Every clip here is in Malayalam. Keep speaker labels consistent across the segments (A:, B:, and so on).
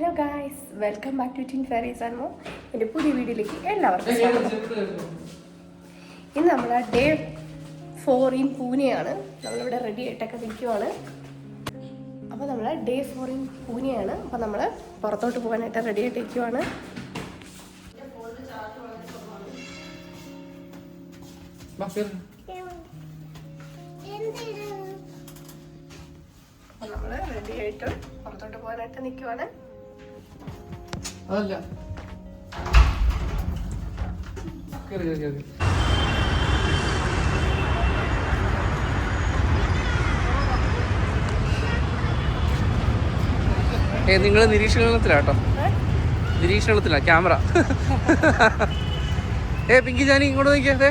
A: Hello guys welcome back to tin ferries and mo എന്റെ പുതിയ വീഡിയോയിലേക്ക് എല്ലാവർക്കും സ്വാഗതം. ഇന്ന് നമ്മൾ ഡേ ഫോർ ഇൻ പൂനെയാണ്. നമ്മളിവിടെ റെഡി ആയിട്ടൊക്കെ നിൽക്കുവാണ്. അപ്പോൾ നമ്മൾ ഡേ ഫോർ ഇൻ പൂനെയാണ്. അപ്പോൾ നമ്മൾ പുറത്തോട്ട് പോകാനായിട്ട് റെഡി ആയിട്ട് നിൽക്കുവാണ്. നമ്മൾ റെഡി ആയിട്ട് പുറത്തോട്ട് പോകാനായിട്ട് നിൽക്കുവാണ്.
B: അതല്ല. കയറി കയറി കയറി ഏ നിങ്ങൾ നിരീക്ഷണത്തിലാട്ടോ. നിരീക്ഷണത്തിലാ ക്യാമറ. ഏ പിങ്കി ജാനി ഇങ്ങോട്ട് നോക്കിയാ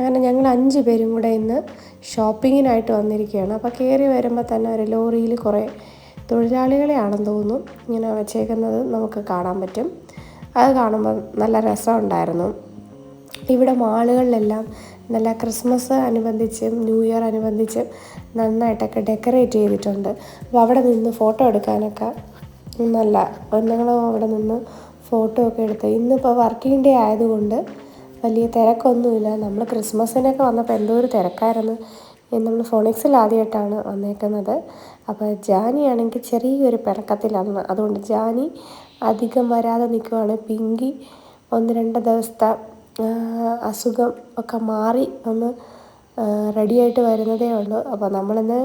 A: അങ്ങനെ ഞങ്ങൾ അഞ്ച് പേരും കൂടെ ഇന്ന് ഷോപ്പിങ്ങിനായിട്ട് വന്നിരിക്കുകയാണ്. അപ്പോൾ കയറി വരുമ്പോൾ തന്നെ ഒരു ലോറിയിൽ കുറേ തൊഴിലാളികളെയാണെന്ന് തോന്നുന്നു. ഇങ്ങനെ വെച്ചേക്കുന്നത് നമുക്ക് കാണാൻ പറ്റും. അത് കാണുമ്പോൾ നല്ല രസമുണ്ടായിരുന്നു. ഇവിടെ മാളുകളിലെല്ലാം നല്ല ക്രിസ്മസ് അനുബന്ധിച്ചും ന്യൂ ഇയർ അനുബന്ധിച്ചും നന്നായിട്ടൊക്കെ ഡെക്കറേറ്റ് ചെയ്തിട്ടുണ്ട്. അപ്പോൾ അവിടെ നിന്ന് ഫോട്ടോ എടുക്കാനൊക്കെ നല്ല ഞങ്ങളും അവിടെ നിന്ന് ഫോട്ടോ ഒക്കെ എടുത്ത് ഇന്നിപ്പോൾ വർക്കിംഗ് ഡേ ആയതുകൊണ്ട് വലിയ തിരക്കൊന്നുമില്ല. നമ്മൾ ക്രിസ്മസിനൊക്കെ വന്നപ്പോൾ എന്തോ ഒരു തിരക്കായിരുന്നു. നമ്മൾ ഫോണിക്സിൽ ആദ്യമായിട്ടാണ് വന്നേക്കുന്നത്. അപ്പോൾ ജാനി ആണെങ്കിൽ ചെറിയൊരു പിണക്കത്തിലാണ് അതുകൊണ്ട് ജാനി അധികം വരാതെ നിൽക്കുവാണ് പിങ്കി ഒന്ന് രണ്ട് ദിവസത്തെ അസുഖം ഒക്കെ മാറി ഒന്ന് റെഡിയായിട്ട് വരുന്നതേ ഉള്ളൂ. അപ്പോൾ നമ്മളിന്ന്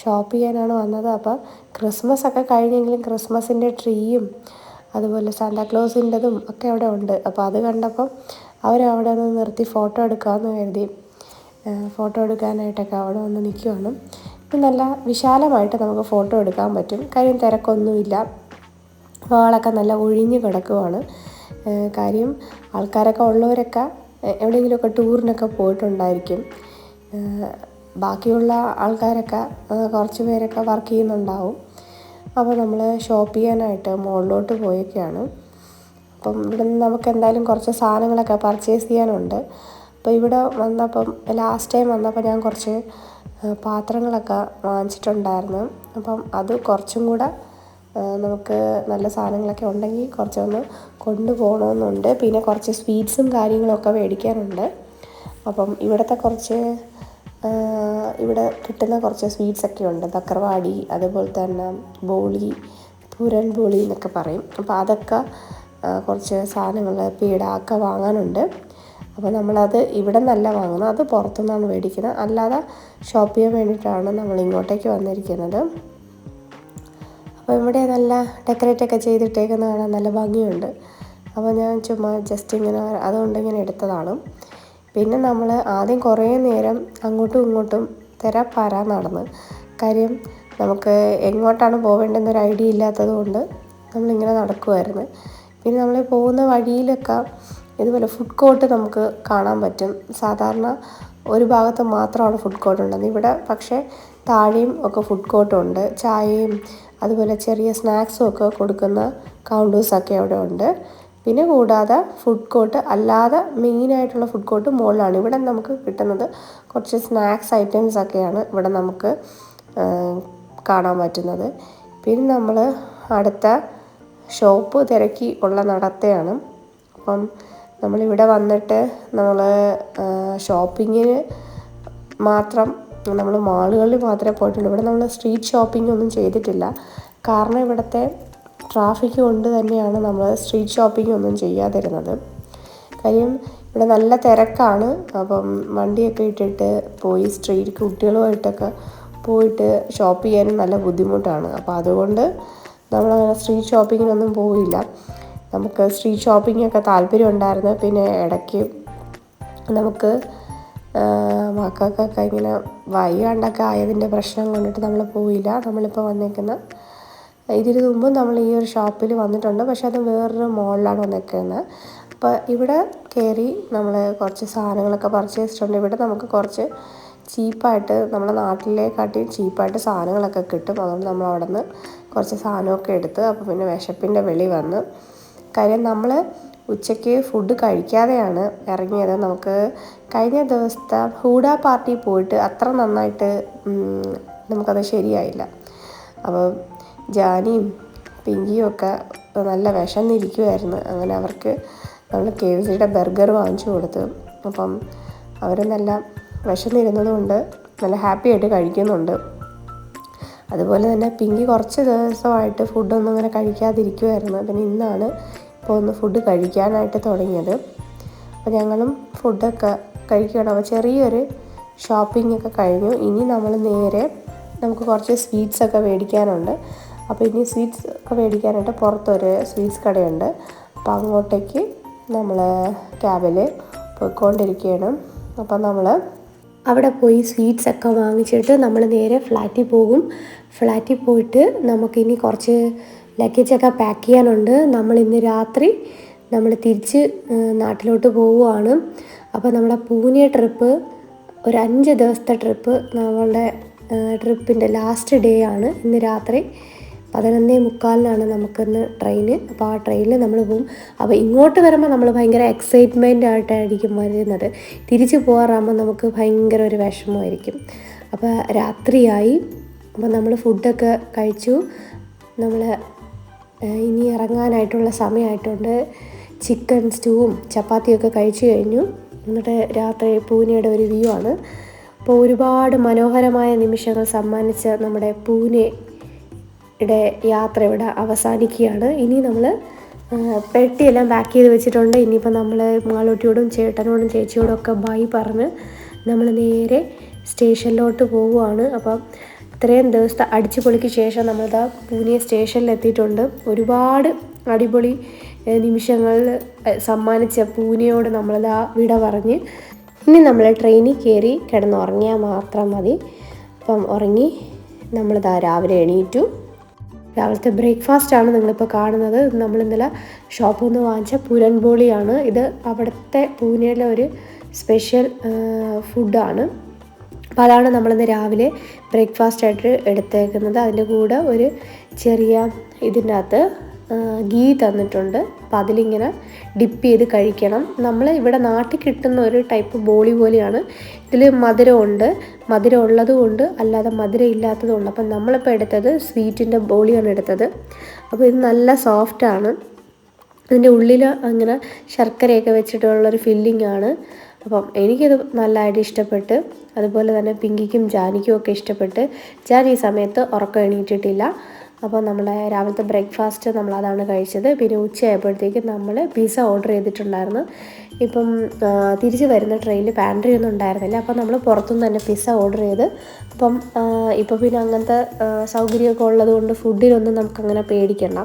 A: ഷോപ്പ് ചെയ്യാനാണ് വന്നത്. അപ്പോൾ ക്രിസ്മസ് ഒക്കെ കഴിഞ്ഞെങ്കിലും ക്രിസ്മസിന്റെ ട്രീയും അതുപോലെ സാന്താക്ലോസിന്റെതും ഒക്കെ അവിടെ ഉണ്ട്. അപ്പോൾ അത് കണ്ടപ്പം അവരവിടെ നിന്ന് നിർത്തി ഫോട്ടോ എടുക്കാമെന്ന് കരുതി. ഫോട്ടോ എടുക്കാനായിട്ടൊക്കെ അവിടെ വന്ന് നിൽക്കുവാണ്. ഇപ്പം നല്ല വിശാലമായിട്ട് നമുക്ക് ഫോട്ടോ എടുക്കാൻ പറ്റും. കാര്യം തിരക്കൊന്നുമില്ല. വാളൊക്കെ നല്ല ഒഴിഞ്ഞ് കിടക്കുവാണ്. കാര്യം ആൾക്കാരൊക്കെ ഉള്ളവരൊക്കെ എവിടെയെങ്കിലുമൊക്കെ ടൂറിനൊക്കെ പോയിട്ടുണ്ടായിരിക്കും. ബാക്കിയുള്ള ആൾക്കാരൊക്കെ കുറച്ച് പേരൊക്കെ വർക്ക് ചെയ്യുന്നുണ്ടാവും. അപ്പോൾ നമ്മൾ ഷോപ്പ് ചെയ്യാനായിട്ട് മുകളിലോട്ട് പോയൊക്കെയാണ് അപ്പം ഇവിടെ നിന്ന് നമുക്ക് എന്തായാലും കുറച്ച് സാധനങ്ങളൊക്കെ പർച്ചേസ് ചെയ്യാനുണ്ട്. അപ്പോൾ ഇവിടെ വന്നപ്പം ലാസ്റ്റ് ടൈം വന്നപ്പോൾ ഞാൻ കുറച്ച് പാത്രങ്ങളൊക്കെ വാങ്ങിച്ചിട്ടുണ്ടായിരുന്നു. അപ്പം അത് കുറച്ചും കൂടെ നമുക്ക് നല്ല സാധനങ്ങളൊക്കെ ഉണ്ടെങ്കിൽ കുറച്ചൊന്ന് കൊണ്ടുപോകണമെന്നുണ്ട്. പിന്നെ കുറച്ച് സ്വീറ്റ്സും കാര്യങ്ങളൊക്കെ മേടിക്കാനുണ്ട്. അപ്പം ഇവിടുത്തെ കുറച്ച് ഇവിടെ കിട്ടുന്ന കുറച്ച് സ്വീറ്റ്സ് ഒക്കെ ഉണ്ട്. തക്രവാടി അതുപോലെ തന്നെ ബോളി പൂരൻ ബോളി എന്നൊക്കെ പറയും. അപ്പോൾ അതൊക്കെ കുറച്ച് സാധനങ്ങൾ പീട ഒക്കെ വാങ്ങാനുണ്ട്. അപ്പോൾ നമ്മളത് ഇവിടെ നിന്നല്ല വാങ്ങുന്നത് അത് പുറത്തുനിന്നാണ് മേടിക്കുന്നത്. അല്ലാതെ ഷോപ്പ് ചെയ്യാൻ വേണ്ടിയിട്ടാണ് നമ്മൾ ഇങ്ങോട്ടേക്ക് വന്നിരിക്കുന്നത്. അപ്പോൾ ഇവിടെ നല്ല ഡെക്കറേറ്റ് ഒക്കെ ചെയ്തിട്ടേക്കുന്നത് കാണാൻ നല്ല ഭംഗിയുണ്ട്. അപ്പോൾ ഞാൻ ചുമ്മാ ജസ്റ്റ് ഇങ്ങനെ അതുകൊണ്ട് ഇങ്ങനെ എടുത്തതാണ്. പിന്നെ നമ്മൾ ആദ്യം കുറേ നേരം അങ്ങോട്ടും ഇങ്ങോട്ടും തിര പര നടന്ന്. കാര്യം നമുക്ക് എങ്ങോട്ടാണ് പോവേണ്ടതെന്നൊരു ഐഡിയ ഇല്ലാത്തത് കൊണ്ട് നമ്മളിങ്ങനെ നടക്കുമായിരുന്നു പിന്നെ നമ്മൾ പോകുന്ന വഴിയിലൊക്കെ ഇതുപോലെ ഫുഡ് കോർട്ട് നമുക്ക് കാണാൻ പറ്റും. സാധാരണ ഒരു ഭാഗത്ത് മാത്രമാണ് ഫുഡ് കോർട്ട് ഉണ്ടെന്ന് ഇവിടെ പക്ഷേ താഴെയും ഒക്കെ ഫുഡ് കോർട്ടുണ്ട് ചായയും അതുപോലെ ചെറിയ സ്നാക്സും ഒക്കെ കൊടുക്കുന്ന കൗണ്ടേഴ്സൊക്കെ അവിടെ ഉണ്ട്. പിന്നെ കൂടാതെ ഫുഡ് കോർട്ട് അല്ലാതെ മെയിനായിട്ടുള്ള ഫുഡ് കോർട്ട് മുകളിലാണ് ഇവിടെ നമുക്ക് കിട്ടുന്നത് കുറച്ച് സ്നാക്സ് ഐറ്റംസ് ഒക്കെയാണ് ഇവിടെ നമുക്ക് കാണാൻ പറ്റുന്നത്. പിന്നെ നമ്മൾ അടുത്ത ഷോപ്പ് തിരക്കി ഉള്ള നടത്തയാണ്. അപ്പം നമ്മളിവിടെ വന്നിട്ട് നമ്മൾ ഷോപ്പിങ്ങിന് മാത്രം നമ്മൾ മാളുകളിൽ മാത്രമേ പോയിട്ടുള്ളൂ. ഇവിടെ നമ്മൾ സ്ട്രീറ്റ് ഷോപ്പിംഗ് ഒന്നും ചെയ്തിട്ടില്ല. കാരണം ഇവിടുത്തെ ട്രാഫിക് കൊണ്ട് തന്നെയാണ് നമ്മൾ സ്ട്രീറ്റ് ഷോപ്പിംഗ് ഒന്നും ചെയ്യാതിരുന്നത്. കാര്യം ഇവിടെ നല്ല തിരക്കാണ്. അപ്പം വണ്ടിയൊക്കെ ഇട്ടിട്ട് പോയി സ്ട്രീറ്റ് കുട്ടികളുമായിട്ടൊക്കെ പോയിട്ട് ഷോപ്പ് ചെയ്യാനും നല്ല ബുദ്ധിമുട്ടാണ്. അപ്പോൾ അതുകൊണ്ട് നമ്മളങ്ങനെ സ്ട്രീറ്റ് ഷോപ്പിങ്ങിനൊന്നും പോയില്ല. നമുക്ക് സ്ട്രീറ്റ് ഷോപ്പിങ്ങൊക്കെ താല്പര്യം ഉണ്ടായിരുന്നു. പിന്നെ ഇടയ്ക്ക് നമുക്ക് മക്കൾക്കൊക്കെ ഇങ്ങനെ വയ്യാണ്ടൊക്കെ ആയതിന്റെ പ്രശ്നം കൊണ്ടിട്ട് നമ്മൾ പോയില്ല. നമ്മളിപ്പോൾ വന്നേക്കുന്ന ഇതിന് മുമ്പ് നമ്മൾ ഈ ഒരു ഷോപ്പിൽ വന്നിട്ടുണ്ട്. പക്ഷേ അത് വേറൊരു മോളിലാണ് വന്നേക്കുന്നത്. അപ്പോൾ ഇവിടെ കയറി നമ്മൾ കുറച്ച് സാധനങ്ങളൊക്കെ പർച്ചേസ് ചെയ്തിട്ടുണ്ട്. ഇവിടെ നമുക്ക് കുറച്ച് ചീപ്പായിട്ട് നമ്മുടെ നാട്ടിലേക്കാട്ടിയും ചീപ്പായിട്ട് സാധനങ്ങളൊക്കെ കിട്ടും. അതുകൊണ്ട് നമ്മൾ അവിടെ നിന്ന് കുറച്ച് സാധനമൊക്കെ എടുത്ത് അപ്പോൾ പിന്നെ വിശപ്പിന്റെ വെളി വന്ന്. കാര്യം നമ്മൾ ഉച്ചയ്ക്ക് ഫുഡ് കഴിക്കാതെയാണ് ഇറങ്ങിയത്. നമുക്ക് കഴിഞ്ഞ ദിവസത്തെ ഹൂഡ പാർട്ടി പോയിട്ട് അത്ര നന്നായിട്ട് നമുക്കത് ശരിയായില്ല. അപ്പോൾ ജാനിയും പിങ്കിയും ഒക്കെ നല്ല വിശന്നിരിക്കുമായിരുന്നു അങ്ങനെ അവർക്ക് നമ്മൾ കെ എഫ് സിയുടെ ബർഗർ വാങ്ങിച്ചു കൊടുത്തു. അപ്പം അവർ നല്ല വിശന്നിരുന്നത് കൊണ്ട് നല്ല ഹാപ്പി ആയിട്ട് കഴിക്കുന്നുണ്ട്. അതുപോലെ തന്നെ പിങ്കി കുറച്ച് ദിവസമായിട്ട് ഫുഡൊന്നും അങ്ങനെ കഴിക്കാതിരിക്കുമായിരുന്നു പിന്നെ ഇന്നാണ് ഇപ്പോൾ ഒന്ന് ഫുഡ് കഴിക്കാനായിട്ട് തുടങ്ങിയത്. അപ്പോൾ ഞങ്ങളും ഫുഡൊക്കെ കഴിക്കുകയാണ്. അപ്പോൾ ചെറിയൊരു ഷോപ്പിംഗ് ഒക്കെ കഴിഞ്ഞു. ഇനി നമ്മൾ നേരെ നമുക്ക് കുറച്ച് സ്വീറ്റ്സ് ഒക്കെ മേടിക്കാനുണ്ട്. അപ്പോൾ ഇനി സ്വീറ്റ്സ് ഒക്കെ മേടിക്കാനായിട്ട് പുറത്തൊരു സ്വീറ്റ്സ് കടയുണ്ട്. അപ്പോൾ അങ്ങോട്ടേക്ക് നമ്മൾ ക്യാബിൽ പോയിക്കൊണ്ടിരിക്കുകയാണ്. അപ്പോൾ നമ്മൾ അവിടെ പോയി സ്വീറ്റ്സ് ഒക്കെ വാങ്ങിച്ചിട്ട് നമ്മൾ നേരെ ഫ്ലാറ്റിൽ പോകും. ഫ്ലാറ്റിൽ പോയിട്ട് നമുക്കിനി കുറച്ച് ലഗേജൊക്കെ പാക്ക് ചെയ്യാനുണ്ട്. നമ്മൾ ഇന്ന് രാത്രി നമ്മൾ തിരിച്ച് നാട്ടിലോട്ട് പോവുകയാണ്. അപ്പോൾ നമ്മുടെ പൂനെ ട്രിപ്പ് ഒരു അഞ്ച് ദിവസത്തെ ട്രിപ്പ് നമ്മളുടെ ട്രിപ്പിന്റെ ലാസ്റ്റ് ഡേ ആണ് ഇന്ന് രാത്രി. പതിനൊന്നേ മുക്കാലിനാണ് നമുക്കിന്ന് ട്രെയിന്. അപ്പോൾ ആ ട്രെയിനിൽ നമ്മൾ പോകും അപ്പോൾ ഇങ്ങോട്ട് വരുമ്പോൾ നമ്മൾ ഭയങ്കര എക്സൈറ്റ്മെന്റ് ആയിട്ടായിരിക്കും വരുന്നത്. തിരിച്ച് പോകാറാകുമ്പോൾ നമുക്ക് ഭയങ്കര ഒരു വിഷമമായിരിക്കും. അപ്പോൾ രാത്രിയായി. അപ്പോൾ നമ്മൾ ഫുഡൊക്കെ കഴിച്ചു. നമ്മൾ ഇനി ഇറങ്ങാനായിട്ടുള്ള സമയമായിട്ടുണ്ട്. ചിക്കൻ സ്റ്റൂവും ചപ്പാത്തിയൊക്കെ കഴിച്ചു കഴിഞ്ഞു. എന്നിട്ട് രാത്രി പൂനെയുടെ ഒരു വ്യൂ ആണ്. അപ്പോൾ ഒരുപാട് മനോഹരമായ നിമിഷങ്ങൾ സമ്മാനിച്ച നമ്മുടെ പൂനെ യുടെ യാത്ര ഇവിടെ അവസാനിക്കുകയാണ്. ഇനി നമ്മൾ പെട്ടിയെല്ലാം പാക്ക് ചെയ്ത് വെച്ചിട്ടുണ്ട്. ഇനിയിപ്പോൾ നമ്മൾ മാളൂട്ടിയോടും ചേട്ടനോടും ചേച്ചിയോടും ഒക്കെ ബൈ പറഞ്ഞ് നമ്മൾ നേരെ സ്റ്റേഷനിലോട്ട് പോവുകയാണ് അപ്പം ഇത്രയും ദിവസത്തെ അടിച്ചു പൊളിക്ക് ശേഷം നമ്മളിതാ പൂനെ സ്റ്റേഷനിൽ എത്തിയിട്ടുണ്ട് ഒരുപാട് അടിപൊളി നിമിഷങ്ങൾ സമ്മാനിച്ച പൂനെയോട് നമ്മളിതാ വിട പറഞ്ഞ് ഇനി നമ്മൾ ട്രെയിനിൽ കയറി കിടന്നുറങ്ങിയാൽ മാത്രം മതി. അപ്പം ഉറങ്ങി നമ്മളിതാ രാവിലെ എണീറ്റു. രാവിലത്തെ ബ്രേക്ക്ഫാസ്റ്റ് ആണ് നിങ്ങളിപ്പോൾ കാണുന്നത്. നമ്മൾ ഇന്നലെ ഷോപ്പിൽ നിന്ന് വാങ്ങിച്ച പുരൻബോളിയാണ് ഇത് അവിടുത്തെ പൂനെയിലെ ഒരു സ്പെഷ്യൽ ഫുഡാണ് അപ്പോൾ അതാണ് നമ്മളിന്ന് രാവിലെ ബ്രേക്ക്ഫാസ്റ്റ് ആയിട്ട് എടുത്തേക്കുന്നത്. അതിന്റെ കൂടെ ഒരു ചെറിയ ഇതിന്റെ അകത്ത് ഗീ തന്നിട്ടുണ്ട്. അപ്പോൾ അതിലിങ്ങനെ ഡിപ്പ് ചെയ്ത് കഴിക്കണം. നമ്മൾ ഇവിടെ നാട്ടിൽ കിട്ടുന്ന ഒരു ടൈപ്പ് ബോളി പോലെയാണ്. ഇതിൽ മധുരമുണ്ട്. മധുരം ഉള്ളതുകൊണ്ട് അല്ലാതെ മധുരം ഇല്ലാത്തതുകൊണ്ട് അപ്പം നമ്മളിപ്പോൾ എടുത്തത് സ്വീറ്റിന്റെ ബോളിയാണ് എടുത്തത്. അപ്പോൾ ഇത് നല്ല സോഫ്റ്റാണ് ഇതിന്റെ ഉള്ളിൽ അങ്ങനെ ശർക്കരയൊക്കെ വെച്ചിട്ടുള്ളൊരു ഫില്ലിംഗ് ആണ്. അപ്പം എനിക്കത് നല്ലതായിട്ട് ഇഷ്ടപ്പെട്ട് അതുപോലെ തന്നെ പിങ്കിക്കും ജാനിക്കും ഒക്കെ ഇഷ്ടപ്പെട്ട്. ജാൻ ഈ സമയത്ത് ഉറക്കം എണീറ്റിട്ടില്ല. അപ്പോൾ നമ്മൾ രാവിലത്തെ ബ്രേക്ക്ഫാസ്റ്റ് നമ്മൾ അതാണ് കഴിച്ചത്. പിന്നെ ഉച്ചയായപ്പോഴത്തേക്ക് നമ്മൾ പിസ്സ ഓർഡർ ചെയ്തിട്ടുണ്ടായിരുന്നു. ഇപ്പം തിരിച്ച് വരുന്ന ട്രെയിനിൽ പാൻട്രി ഒന്നും ഉണ്ടായിരുന്നില്ല. അപ്പോൾ നമ്മൾ പുറത്തുനിന്ന് തന്നെ പിസ്സ ഓർഡർ ചെയ്ത് അപ്പം ഇപ്പോൾ പിന്നെ അങ്ങനത്തെ സൗകര്യമൊക്കെ ഉള്ളത് കൊണ്ട് ഫുഡിനൊന്നും നമുക്കങ്ങനെ പേടിക്കണ്ട.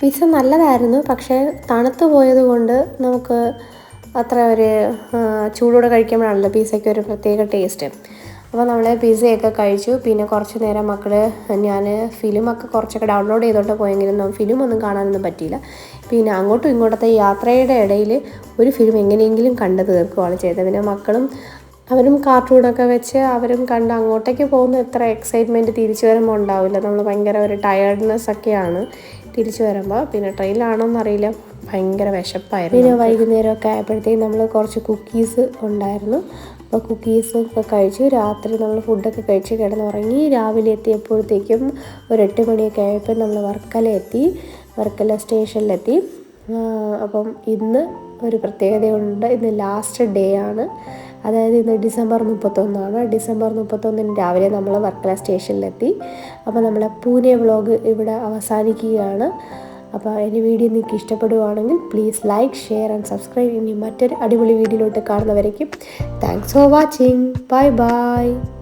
A: പിസ്സ നല്ലതായിരുന്നു. പക്ഷേ തണുത്ത് പോയത് കൊണ്ട് നമുക്ക് അത്ര ഒരു ചൂടോടെ കഴിക്കുമ്പോഴാണല്ലോ പിസ്സയ്ക്ക് ഒരു പ്രത്യേക ടേസ്റ്റ് അപ്പോൾ നമ്മൾ പിസയൊക്കെ കഴിച്ചു. പിന്നെ കുറച്ച് നേരം മക്കൾ ഞാൻ ഫിലിമൊക്കെ കുറച്ചൊക്കെ ഡൗൺലോഡ് ചെയ്തോട്ട് പോയെങ്കിലും ഫിലിം ഒന്നും കാണാനൊന്നും പറ്റിയില്ല. പിന്നെ അങ്ങോട്ടും ഇങ്ങോട്ടത്തെ യാത്രയുടെ ഇടയിൽ ഒരു ഫിലിം എങ്ങനെയെങ്കിലും കണ്ടു തീർക്കുകയാണ് ചെയ്തത്. പിന്നെ മക്കളും അവരും കാർട്ടൂണൊക്കെ വെച്ച് അവരും കണ്ട് അങ്ങോട്ടേക്ക് പോകുന്ന എത്ര എക്സൈറ്റ്മെന്റ് തിരിച്ചു വരുമ്പോൾ ഉണ്ടാവില്ല. നമ്മൾ ഭയങ്കര ഒരു ടയർഡ്നെസ് ഒക്കെയാണ് തിരിച്ചു വരുമ്പോൾ പിന്നെ ട്രെയിനിലാണോന്ന് അറിയില്ല. ഭയങ്കര വിശപ്പായിരുന്നു പിന്നെ വൈകുന്നേരമൊക്കെ ആയപ്പോഴത്തേക്കും നമ്മൾ കുറച്ച് കുക്കീസ് ഉണ്ടായിരുന്നു. അപ്പോൾ കുക്കീസ് ഒക്കെ കഴിച്ചു. രാത്രി നമ്മൾ ഫുഡൊക്കെ കഴിച്ച് കിടന്നുറങ്ങി. രാവിലെ എത്തിയപ്പോഴത്തേക്കും ഒരു എട്ട് മണിയൊക്കെ ആയപ്പോൾ നമ്മൾ വർക്കല എത്തി. വർക്കല സ്റ്റേഷനിലെത്തി അപ്പം ഇന്ന് ഒരു പ്രത്യേകതയുണ്ട്. ഇന്ന് ലാസ്റ്റ് ഡേ ആണ്. അതായത് ഇന്ന് ഡിസംബർ മുപ്പത്തൊന്നാണ്. ഡിസംബർ മുപ്പത്തൊന്നിന് രാവിലെ നമ്മൾ വർക്കല സ്റ്റേഷനിലെത്തി അപ്പോൾ നമ്മളെ പൂനെ വ്ളോഗ് ഇവിടെ അവസാനിക്കുകയാണ്. അപ്പോൾ എന്റെ വീഡിയോ നിങ്ങൾക്ക് ഇഷ്ടപ്പെടുവാണെങ്കിൽ please like share and subscribe ഇനി മറ്റൊരു അടിപൊളി വീഡിയോയിലോട്ട് കാണുന്നവരേക്കും thanks for watching bye bye